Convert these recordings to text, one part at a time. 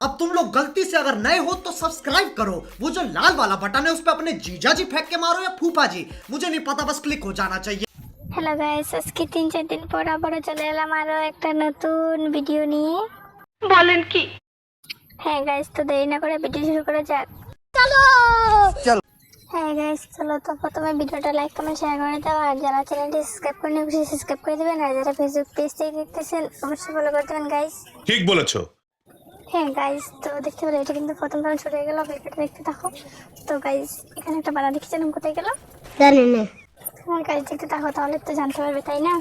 अब तुम लोग गलती से अगर नए हो तो सब्सक्राइब करो वो जो लाल वाला बटन है उस पर अपने जीजा जी फेंक के मारो या फूफा जी मुझे नहीं पता बस क्लिक हो जाना चाहिए হ্যালো গাইস আজকে তিন চার দিন পর আবারও চলে এলাম আরও একটা নতুন ভিডিও নিয়ে বলেন কি হ্যাঁ গাইস তো দেরি না করে ভিডিও শুরু করা যাক চলো। হ্যাঁ গাইস চলো তো প্রথমে ভিডিওটা লাইক কমেন্ট শেয়ার করে দাও আর যারা চ্যানেলটি সাবস্ক্রাইব করে অবশ্যই সাবস্ক্রাইব করে দেবেন আর যারা ফেসবুক পেজ থেকে দেখতেছেন অবশ্যই ফলো করে দেবেন গাইস ঠিক বলেছো হ্যাঁ গাইস তো দেখতে পেলে এটা কিন্তু প্রথম রাউন্ড শুরু হয়ে গেল। ভিডিওটা দেখতে থাকো। তো গাইস এখানে একটা বাড়া দেখছিলাম কোথায় গেল? জানি না। হ্যাঁ গাইস দেখতে থাকো তাহলে তো জানতে পারবে তাই না?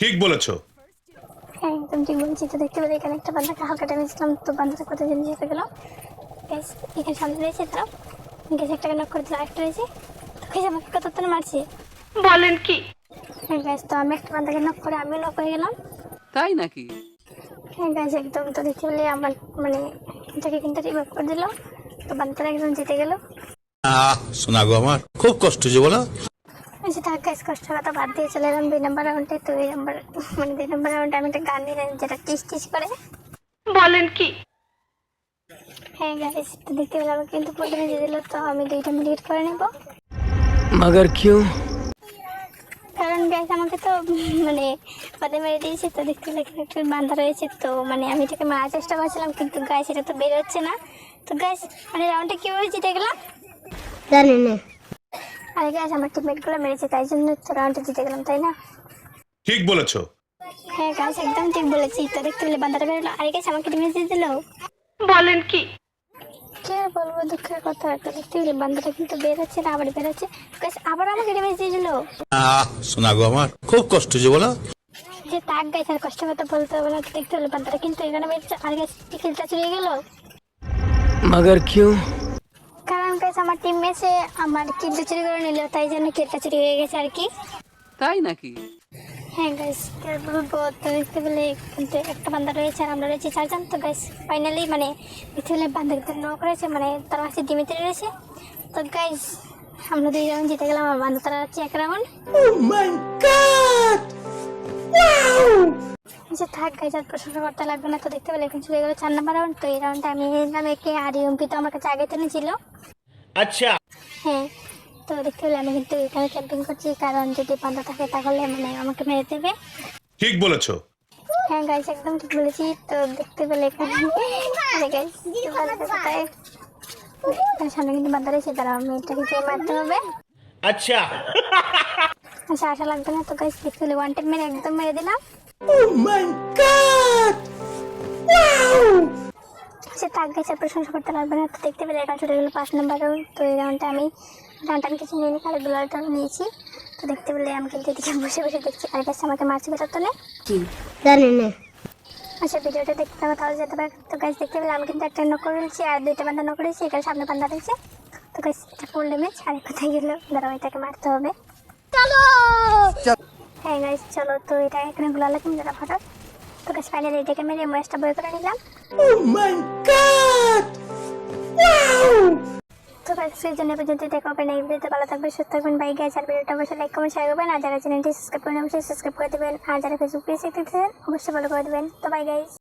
ঠিক বলেছ। হ্যাঁ একদম ঠিক বলছি। তো দেখতে পেলে এখানে একটা বান্দাকে হালকা টেনেছিলাম তো বান্দাটা কোথায় জন্য যেতে গেল। গ্যাস এখানে সামনে রয়েছে তো গ্যাস একটা নক করে দিল একটা রয়েছে। তো গ্যাস আমাকে কত তো মারছে? বলেন কি? হ্যাঁ গ্যাস তো আমি একটা বান্দাকে নক করে আমিও নক হয়ে গেলাম। তাই নাকি? হ্যাঁ গাছ একদম তো দেখি বলে আমার মানে এটাকে কিন্তু রিভাইভ করে দিল। তো বান্তরা একদম জিতে গেল। শোনা গো আমার খুব কষ্ট হয়েছে বলো। সেটা গাছ কষ্টের কথা বাদ দিয়ে চলে এলাম দুই নম্বর রাউন্ডে দুই নম্বর মানে দুই নম্বর রাউন্ডে আমি একটা গান নিলাম যেটা টিস টিস করে। বলেন কি? হ্যাঁ গাইস দেখতে পেলাম কিন্তু প্রথমে দিয়ে দিল তো আমি দুইটা মিনিট করে নেব। মগর কিউ? গ্যাস আমাকে তো মানে পদে মেরে দিয়েছে তো দেখতে এখানে একটু বান্ধা রয়েছে তো মানে আমি এটাকে মারার চেষ্টা করছিলাম কিন্তু গাছ এটা তো বের হচ্ছে না। তো গ্যাস মানে রাউন্ডে কীভাবে জিতে গেলাম জানি না। আরে গ্যাস আমার টিমমেটগুলো মেরেছে তাই জন্য তো রাউন্ডে জিতে গেলাম তাই না? ঠিক বলেছ। হ্যাঁ গাছ একদম ঠিক বলেছি তো দেখতে পেলে বান্ধাটা বেরোলো আরে গাছ আমাকে টিমে দিয়ে দিল। বলেন কি? কি আর বলব দুঃখের কথা? দেখতে তুই বান্ধবটা কিন্তু বেরোচ্ছে না আবার বেরোচ্ছে। আবার আমাকে ডেমেজ দিয়েছিল শোনা গো আমার খুব কষ্ট হয়েছে বলো। যে তাক গাছ আর কষ্ট মতো বলতে হবে না দেখতে হলো বান্ধবটা কিন্তু এখানে মেরেছে আর গাছ টিকিলটা চলে গেল। মাগার কিউ? কারণ গাছ আমার টিম মেসে আমার কিলটা চুরি করে নিল তাই জন্য কিলটা চুরি হয়ে গেছে আর কি। তাই নাকি? হ্যাঁ গাইস দেখতে পেলে কিন্তু একটা বান্দা রয়েছে আর আমরা রয়েছি চারজন। তো গাইস ফাইনালি মানে দেখতে পেলে বান্ধা কিন্তু নক রয়েছে মানে তার পাশে দিমিতে রয়েছে তো গাইস আমরা দুই রাউন্ড জিতে গেলাম আমার বান্ধব তারা হচ্ছে এক রাউন্ড oh আচ্ছা, যে থাক গাইজ আর প্রশংসা করতে লাগবে না। তো দেখতে পেলে এখন চলে গেলো চার নাম্বার রাউন্ড তো এই রাউন্ডটা আমি নিলাম একে আর ইউমপি তো আমার কাছে আগে তো ছিল। আচ্ছা। হ্যাঁ। তো দেখতে হলে আমি কিন্তু এখানে ক্যাম্পিং করছি কারণ যদি পান্ডা থাকে তাহলে মানে আমাকে মেরে দেবে। ঠিক বলেছ। হ্যাঁ গাইস একদম ঠিক বলেছি। তো দেখতে পেলে এখানে। হ্যাঁ, গাইস সামনে কিন্তু বান্দার এসে তারা মেয়েটাকে চেয়ে মারতে হবে। আচ্ছা। আচ্ছা আশা লাগবে না। তো গাইস দেখতে হলে ওয়ান টাইম মেরে একদম মেরে দিলাম। ও মাই গড সে আচ্ছা তার প্রশংসা করতে লাগবে না। তো দেখতে পেলে এটা চলে গেলো পাঁচ নম্বর তো এই রাউন্ডটা আমি আমি কিছু নিয়ে নিই কারণ দুলারটা নিয়েছি। তো দেখতে পেলে আমি কিন্তু এদিকে বসে বসে দেখছি। আর গাছ আমাকে মারছে বেটার তো জানি না। আচ্ছা ভিডিওটা দেখতে থাকো তাহলে যেতে পারে। তো গাছ দেখতে পেলে আমি কিন্তু একটা নক করেছি আর দুইটা বান্ধা নক করেছি এখানে সামনে বান্ধা রয়েছে। তো গাছ এটা ফুল ড্যামেজ আর কোথায় গেলো? দাঁড়াও এটাকে মারতে হবে। চলো! হ্যাঁ গাইস চলো তো এটা এখানে গুলা লাগবে যারা ফটো তো গাছ ফাইনালি এটাকে মেরে ম্যাচটা বই করে নিলাম। তো গাছ সেই জন্য পর্যন্ত দেখা হবে। নেক্সট ভিডিওতে ভালো থাকবে সুস্থ থাকবেন। বাই গাইস আর ভিডিওটা অবশ্যই লাইক কমেন্ট শেয়ার করবেন। আর যারা চ্যানেলটি সাবস্ক্রাইব করেন অবশ্যই সাবস্ক্রাইব করে দেবেন। আর যারা ফেসবুক পেজ দেখতেছেন অবশ্যই ফলো করে দেবেন। তো বাই গাইস